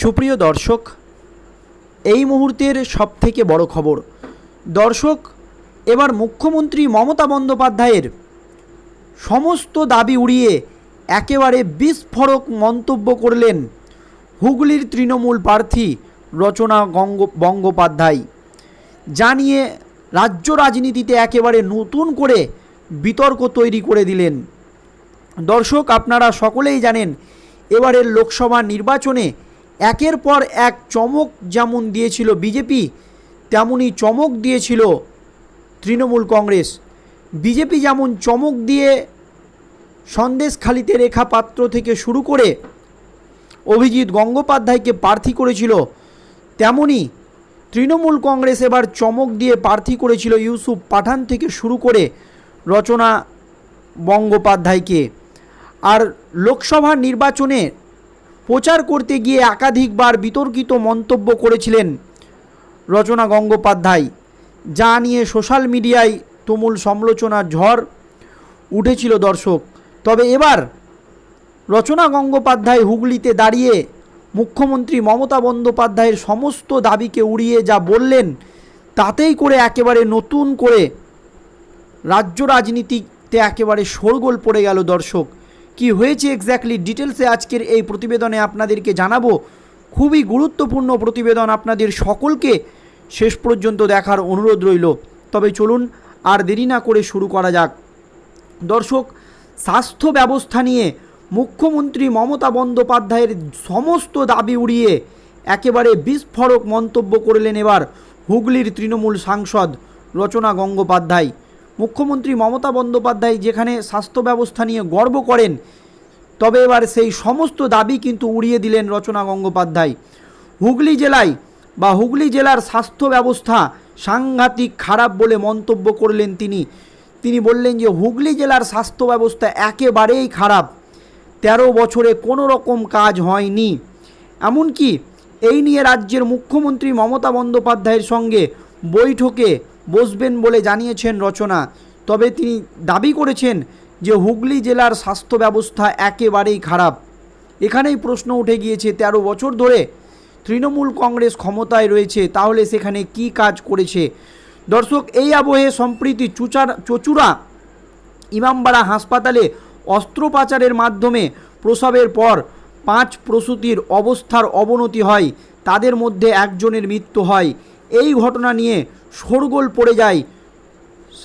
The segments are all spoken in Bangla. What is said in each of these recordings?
সুপ্রিয় দর্শক, এই মুহূর্তের সবথেকে বড় খবর। দর্শক, এবার মুখ্যমন্ত্রী মমতা বন্দ্যোপাধ্যায়ের সমস্ত দাবি উড়িয়ে একেবারে বিস্ফোরক মন্তব্য করলেন হুগলির তৃণমূল প্রার্থী রচনা গঙ্গ বন্দ্যোপাধ্যায় জানিয়ে রাজ্য রাজনীতিতে একেবারে নতুন করে বিতর্ক তৈরি করে দিলেন। দর্শক, আপনারা সকলেই জানেন, এবারের লোকসভা নির্বাচনে একের পর এক চমক যেমন দিয়েছিল বিজেপি, তেমনই চমক দিয়েছিল তৃণমূল কংগ্রেস। বিজেপি যেমন চমক দিয়ে সন্দেশখালিতে রেখা পাত্র থেকে শুরু করে অভিজিৎ গঙ্গোপাধ্যায়কে প্রার্থী করেছিল তেমনি তৃণমূল কংগ্রেস এবার চমক দিয়ে প্রার্থী করেছিল ইউসুফ পাঠান থেকে শুরু করে রচনা বন্দ্যোপাধ্যায়কে আর লোকসভা নির্বাচনে প্রচার করতে গিয়ে একাধিকবার বিতর্কিত মন্তব্য করেছিলেন রচনা গঙ্গোপাধ্যায়, যা নিয়ে সোশ্যাল মিডিয়ায় তুমুল সমালোচনার ঝড় উঠেছিল দর্শক। তবে এবার রচনা গঙ্গোপাধ্যায় হুগলিতে দাঁড়িয়ে মুখ্যমন্ত্রী মমতা বন্দ্যোপাধ্যায়ের সমস্ত দাবিকে উড়িয়ে যা বললেন, তাতেই করে একেবারে নতুন করে রাজ্য রাজনীতিতে একেবারে শোরগোল পড়ে গেল দর্শক। কি হয়েছে এক্স্যাক্টলি ডিটেলসে আজকের এই প্রতিবেদনে আপনাদেরকে জানাব। খুবই গুরুত্বপূর্ণ প্রতিবেদন আপনাদের সকলকে শেষ পর্যন্ত দেখার অনুরোধ রইল। তবে চলুন আর দেরি না করে শুরু করা যাক। দর্শক, স্বাস্থ্য ব্যবস্থা নিয়ে মুখ্যমন্ত্রী মমতা বন্দ্যোপাধ্যায়ের সমস্ত দাবি উড়িয়ে একেবারে বিস্ফোরক মন্তব্য করলেন এবার হুগলির তৃণমূল সাংসদ রচনা গঙ্গোপাধ্যায়। মুখ্যমন্ত্রী মমতা বন্দ্যোপাধ্যায় যেখানে স্বাস্থ্য ব্যবস্থা নিয়ে গর্ব করেন, তবে এবার সেই সমস্ত দাবি কিন্তু উড়িয়ে দিলেন রচনা গঙ্গোপাধ্যায়। হুগলি জেলায় বা হুগলি জেলার স্বাস্থ্য ব্যবস্থা সাংঘাতিক খারাপ বলে মন্তব্য করলেন তিনি। তিনি বললেন যে, হুগলি জেলার স্বাস্থ্য ব্যবস্থা একেবারেই খারাপ। তেরো বছরে কোনো রকম কাজ হয়নি। এমনকি এই নিয়ে রাজ্যের মুখ্যমন্ত্রী মমতা বন্দ্যোপাধ্যায়ের সঙ্গে বৈঠকে বসবেন বলে জানিয়েছেন রচনা। তবে তিনি দাবি করেছেন যে হুগলি জেলার স্বাস্থ্য ব্যবস্থা একেবারেই খারাপ। এখানেই প্রশ্ন উঠে গিয়েছে, তেরো বছর ধরে তৃণমূল কংগ্রেস ক্ষমতায় রয়েছে, তাহলে সেখানে কি কাজ করেছে? দর্শক, এই আবহে সম্প্রীতি চুচার চচুরা ইমামবাড়া হাসপাতালে অস্ত্রোপচারের মাধ্যমে প্রসবের পর পাঁচ প্রসূতির অবস্থার অবনতি হয়, তাদের মধ্যে একজনের মৃত্যু হয়। এই ঘটনা নিয়ে শোরগোল পড়ে যায়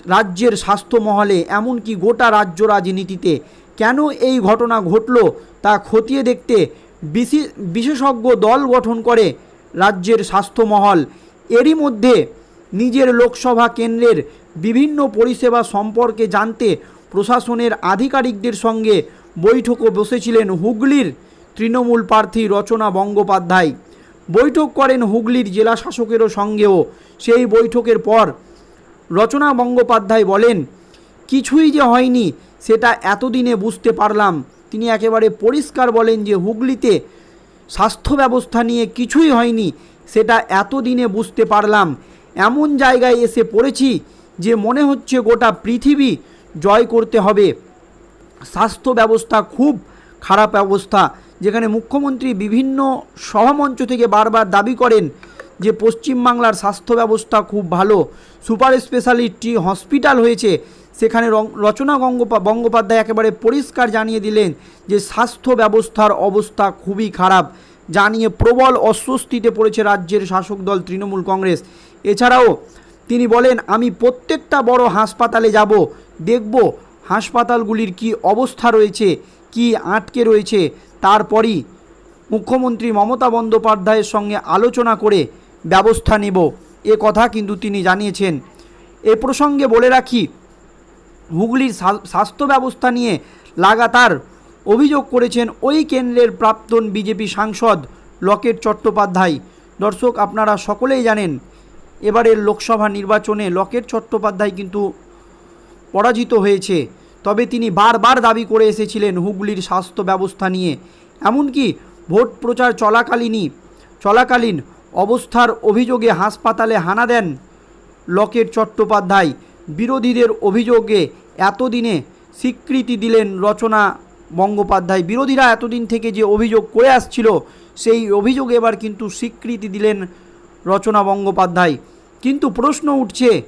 রাজ্যের স্বাস্থ্য মহলে, এমনকি গোটা রাজ্য রাজনীতিতে। কেন এই ঘটনা ঘটল তা খতিয়ে দেখতে বিশি- বিশেষজ্ঞ দল গঠন করে রাজ্যের স্বাস্থ্য মহল। এরই মধ্যে নিজের লোকসভা কেন্দ্রের বিভিন্ন পরিষেবা সম্পর্কে জানতে প্রশাসনের আধিকারিকদের সঙ্গে বৈঠকও বসেছিলেন হুগলির তৃণমূল প্রার্থী রচনা বন্দ্যোপাধ্যায়। বৈঠক করেন হুগলির জেলা শাসকেরও সঙ্গেও সেই বৈঠকের পর রচনা বন্দ্যোপাধ্যায় বলেন, কিছুই যে হয়নি, সেটা এতদিনে বুঝতে পারলাম। তিনি একেবারে পরিষ্কার বলেন যে, হুগলিতে স্বাস্থ্য ব্যবস্থা নিয়ে কিছুই হয়নি, সেটা এতদিনে বুঝতে পারলাম। এমন জায়গায় এসে পড়েছি যে, মনে হচ্ছে গোটা পৃথিবী জয় করতে হবে। স্বাস্থ্য ব্যবস্থা খুব খারাপ অবস্থা, যেখানে মুখ্যমন্ত্রী বিভিন্ন সভামঞ্চ থেকে বারবার দাবি করেন যে পশ্চিমবাংলার স্বাস্থ্য ব্যবস্থা খুব ভালো, সুপার স্পেশালিটি হসপিটাল হয়েছে, সেখানে রচনা গঙ্গোপা বন্দ্যোপাধ্যায় একেবারে পরিষ্কার জানিয়ে দিলেন যে স্বাস্থ্য ব্যবস্থার অবস্থা খুবই খারাপ। জানিয়ে প্রবল অস্বস্তিতে পড়েছে রাজ্যের শাসক দল তৃণমূল কংগ্রেস। এছাড়াও তিনি বলেন, আমি প্রত্যেকটা বড় হাসপাতালে যাব, দেখব হাসপাতালগুলির কি অবস্থা রয়েছে, কি আটকে রয়েছে। তারপরই মুখ্যমন্ত্রী মমতা বন্দ্যোপাধ্যায়ের সঙ্গে আলোচনা করে ব্যবস্থা নেব। এ কথা কিন্তু তিনি জানিয়েছেন। এ প্রসঙ্গে বলে রাখি, হুগলির স্বাস্থ্য ব্যবস্থা নিয়ে লাগাতার অভিযোগ করেছেন ওই কেন্দ্রের প্রাক্তন বিজেপি সাংসদ লকেট চট্টোপাধ্যায়। দর্শক, আপনারা সকলেই জানেন, এবারের লোকসভা নির্বাচনে লকেট চট্টোপাধ্যায় কিন্তু পরাজিত হয়েছে। তবে তিনি বারবার দাবি করে এসেছিলেন হুগলির স্বাস্থ্য ব্যবস্থা নিয়ে। এমনকি ভোট প্রচার চলাকালীনই, চলাকালীন অবস্থার অভিযোগে হাসপাতালে হানা দেন লকেট চট্টোপাধ্যায়। বিরোধীদের অভিযোগে এতদিনে স্বীকৃতি দিলেন রচনা বন্দ্যোপাধ্যায় বিরোধীরা এতদিন থেকে যে অভিযোগ করে আসছিল, সেই অভিযোগে এবার কিন্তু স্বীকৃতি দিলেন রচনা বন্দ্যোপাধ্যায় কিন্তু প্রশ্ন উঠছে,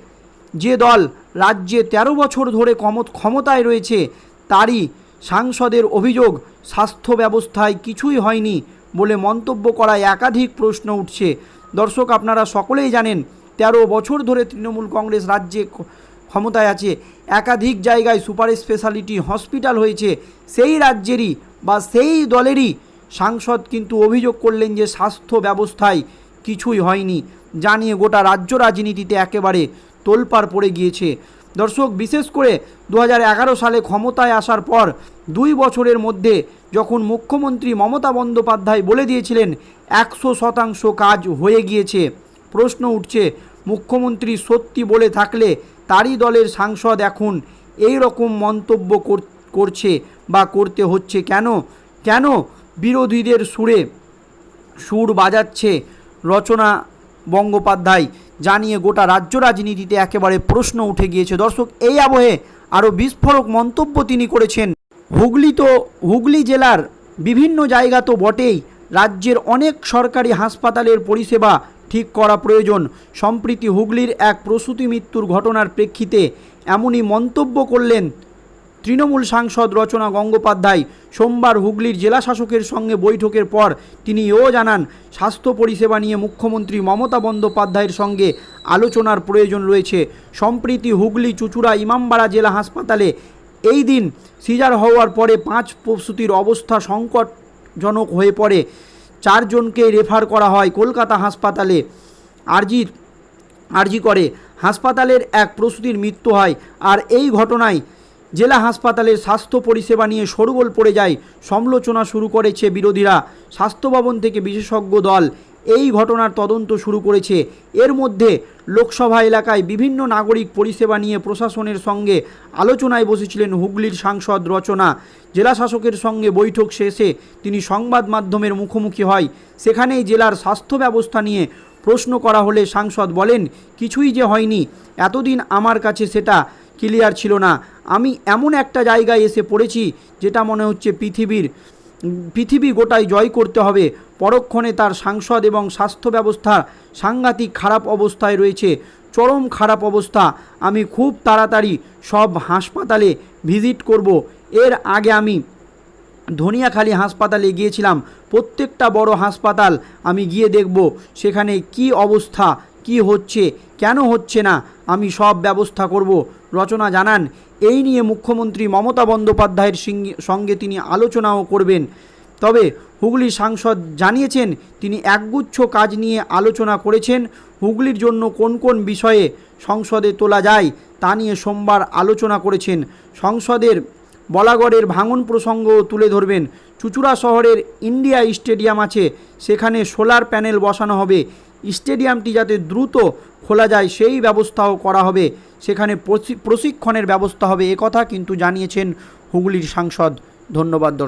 যে দল রাজ্যে ১৩ বছর ধরে ক্ষমত- ক্ষমতায় রয়েছে, তারই সাংসদের অভিযোগ, স্বাস্থ্য ব্যবস্থায় কিছুই হয়নি। বলে মন্তব্য করায় একাধিক প্রশ্ন উঠছে। দর্শক, আপনারা সকলেই জানেন ১৩ বছর ধরে তৃণমূল কংগ্রেস রাজ্যে ক্ষমতায় আছে। একাধিক জায়গায় সুপার স্পেশালিটি হসপিটাল হয়েছে। সেই রাজ্যেরই বা সেই দলেরই সাংসদ কিন্তু অভিযোগ করলেন যে স্বাস্থ্য ব্যবস্থায় কিছুই হয়নি। জানিয়ে গোটা রাজ্য রাজনীতিতে একেবারে তোলপাড় পড়ে গিয়েছে। দর্শক, বিশেষ করে দু হাজার এগারো সালে ক্ষমতায় আসার পর দুই বছরের মধ্যে যখন মুখ্যমন্ত্রী মমতা বন্দ্যোপাধ্যায় বলে দিয়েছিলেন, একশো শতাংশ কাজ হয়ে গিয়েছে। প্রশ্ন উঠছে, মুখ্যমন্ত্রী সত্যি বলে থাকলে তারই দলের সাংসদ এখন এই রকম মন্তব্য করছে বা করতে হচ্ছে কেন? কেন বিরোধীদের সুরে সুর বাজাচ্ছে রচনা বন্দ্যোপাধ্যায়? জানিয়ে গোটা রাজ্য রাজনীতিতে একেবারে প্রশ্ন উঠে গিয়েছে। দর্শক, এই আবহে আরও বিস্ফোরক মন্তব্য তিনি করেছেন। হুগলি তো, হুগলি জেলার বিভিন্ন জায়গা তো বটেই। রাজ্যের অনেক সরকারি হাসপাতালের পরিষেবা ঠিক করা প্রয়োজন। সম্প্রীতি হুগলির এক প্রসূতি মৃত্যুর ঘটনার প্রেক্ষিতে এমনই মন্তব্য করলেন তৃণমূল সাংসদ রচনা গঙ্গোপাধ্যায়। সোমবার হুগলির জেলা শাসকের সঙ্গে বৈঠকের পর তিনি এও জানান, স্বাস্থ্য পরিষেবা নিয়ে মুখ্যমন্ত্রী মমতা বন্দ্যোপাধ্যায়ের সঙ্গে আলোচনার প্রয়োজন রয়েছে। সম্প্রীতি হুগলি চুচুড়া ইমামবাড়া জেলা হাসপাতালে এই দিন সিজার হওয়ার পরে পাঁচ প্রসূতির অবস্থা সংকটজনক হয়ে পড়ে। চারজনকে রেফার করা হয় কলকাতা হাসপাতালে। আরজির আরজি করে, হাসপাতালের এক প্রসূতির মৃত্যু হয় আর এই ঘটনায় জেলা হাসপাতালের স্বাস্থ্য পরিষেবা নিয়ে শোরগোল পড়ে যায়। সমালোচনা শুরু করেছে বিরোধীরা। স্বাস্থ্য ভবন থেকে বিশেষজ্ঞ দল এই ঘটনার তদন্ত শুরু করেছে। এর মধ্যে লোকসভা এলাকায় বিভিন্ন নাগরিক পরিষেবা নিয়ে প্রশাসনের সঙ্গে আলোচনায় বসেছিলেন হুগলির সাংসদ রচনা। জেলা শাসকের সঙ্গে বৈঠক শেষে তিনি সংবাদ মাধ্যমের মুখোমুখি হয়। সেখানেই জেলার স্বাস্থ্য ব্যবস্থা নিয়ে প্রশ্ন করা হলে সাংসদ বলেন, কিছুই যে হয়নি, এতদিন আমার কাছে সেটা ক্লিয়ার ছিল না। আমি এমন একটা জায়গায় এসে পড়েছি, যেটা মনে হচ্ছে পৃথিবীর পৃথিবী গোটাই জয় করতে হবে। পরক্ষণে তার সাংসদ এবং স্বাস্থ্য ব্যবস্থা সাংঘাতিক খারাপ অবস্থায় রয়েছে। চরম খারাপ অবস্থা। আমি খুব তাড়াতাড়ি সব হাসপাতালে ভিজিট করব। এর আগে আমি ধনিয়াখালী হাসপাতালে গিয়েছিলাম। প্রত্যেকটা বড় হাসপাতাল আমি গিয়ে দেখব। সেখানে কি অবস্থা, কি হচ্ছে, কেন হচ্ছে না, আমি সব ব্যবস্থা করব। রচনা জানান এই নিয়ে মুখ্যমন্ত্রী মমতা বন্দ্যোপাধ্যায়ের সঙ্গে তিনি আলোচনাও করবেন। তবে হুগলি সাংসদ জানিয়েছেন, তিনি একগুচ্ছ কাজ নিয়ে আলোচনা করেছেন, হুগলির জন্য কোন কোন বিষয়ে সংসদে তোলা যায় তা নিয়ে সোমবার আলোচনা করেছেন। সংসদের বলাগড়ের ভাঙন প্রসঙ্গও তুলে ধরবেন। চুচুড়া শহরের ইন্ডিয়া স্টেডিয়াম আছে, সেখানে সোলার প্যানেল বসানো হবে। স্টেডিয়ামটি যাতে দ্রুত খোলা যায়, সেই ব্যবস্থাও করা হবে। সেখানে প্রশি- প্রশিক্ষণের ব্যবস্থা হবে একথা কিন্তু জানিয়েছেন হুগলির সাংসদ। ধন্যবাদ দর্শক।